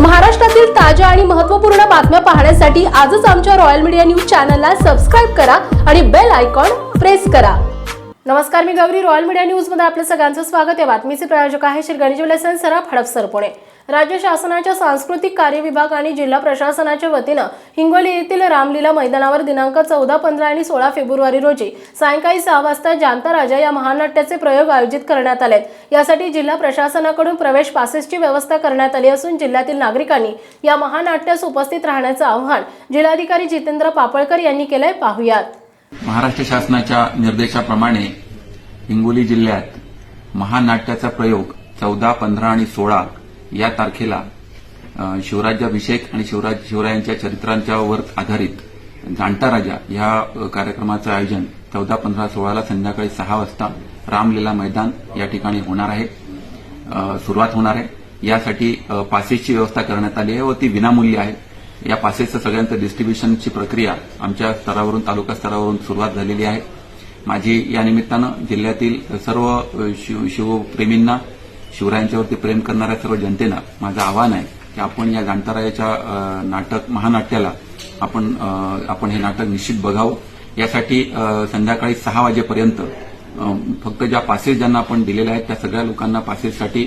महाराष्ट्रातील ताज्या आणि महत्त्वपूर्ण बातम्या पाहण्यासाठी आजच आमच्या रॉयल मीडिया न्यूज चॅनलला सबस्क्राईब करा आणि बेल आयकॉन प्रेस करा. नमस्कार मी गौरी. रॉयल मीडिया न्यूजमध्ये आपलं सगळ्यांचं स्वागत आहे. बातमीचे प्रायोजक आहे श्री गणेश सराफ हडपसर पुणे. राज्य शासनाच्या सांस्कृतिक कार्य विभाग आणि जिल्हा प्रशासनाच्या वतीनं हिंगोली येथील रामलीला मैदानावर दिनांक चौदा पंधरा आणि सोळा फेब्रुवारी रोजी सायंकाळी सहा वाजता जांता राजा या महानाट्याचे प्रयोग आयोजित करण्यात आले यासाठी जिल्हा प्रशासनाकडून प्रवेश पासेसची व्यवस्था करण्यात आली असून जिल्ह्यातील नागरिकांनी या महानाट्यास उपस्थित राहण्याचं आव्हान जिल्हाधिकारी जितेंद्र पापळकर यांनी केलंय. पाहुयात. महाराष्ट्र शासनाच्या निर्देशाप्रमाणे हिंगोली जिल्ह्यात महानाट्याचा प्रयोग चौदा पंधरा आणि सोळा या तारखेला शिवराज्याभिषेक आणि शिवराज शिवरायांच्या चरित्रांच्यावर आधारित जाणता राजा या कार्यक्रमाचं आयोजन चौदा पंधरा सोळाला संध्याकाळी सहा वाजता रामलीला मैदान या ठिकाणी होणार आहे. सुरुवात होणार आहे. यासाठी पासेसची व्यवस्था करण्यात आली आहे व ती विनामूल्य आहे. या पासेसचं सगळ्यांचं डिस्ट्रीब्युशनची प्रक्रिया आमच्या स्तरावरून तालुका स्तरावरून सुरुवात झालेली आहे. माझी या निमित्तानं जिल्ह्यातील सर्व शिव शिवप्रेमींना शिवरायांच्यावरती प्रेम करणाऱ्या सर्व जनतेला माझं आव्हान आहे की आपण या जाणतारायाच्या नाटक महानाट्याला आपण आपण हे नाटक निश्चित बघावं. यासाठी संध्याकाळी सहा वाजेपर्यंत फक्त ज्या पासेस ज्यांना आपण दिलेल्या आहेत त्या सगळ्या लोकांना पासेससाठी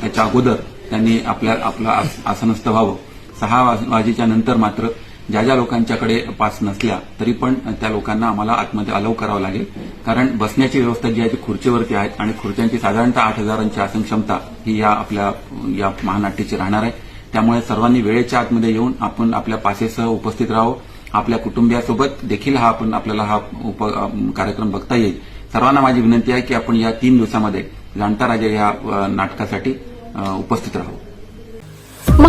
त्याच्या अगोदर त्यांनी आपल्या आपलं आस- आसनस्थ व्हावं. सहा वाज- वाजेच्या नंतर मात्र ज्या ज्या लोकांच्याकडे पास नसल्या तरी पण त्या लोकांना आम्हाला आतमध्ये अलाव करावं लागेल. कारण बसण्याची व्यवस्था जी आहे ती खुर्चीवरती आहेत आणि खुर्च्यांची साधारणतः आठ हजारांची आसन क्षमता ही या आपल्या या महानाट्याची राहणार आहे. त्यामुळे सर्वांनी वेळेच्या आतमध्ये येऊन आपण आपल्या पासेसह उपस्थित राहावं. आपल्या कुटुंबियासोबत देखील हा आपण आपल्याला हा उप कार्यक्रम बघता येईल. सर्वांना माझी विनंती आहे की आपण या तीन दिवसामध्ये जाणता राजा या नाटकासाठी उपस्थित राहू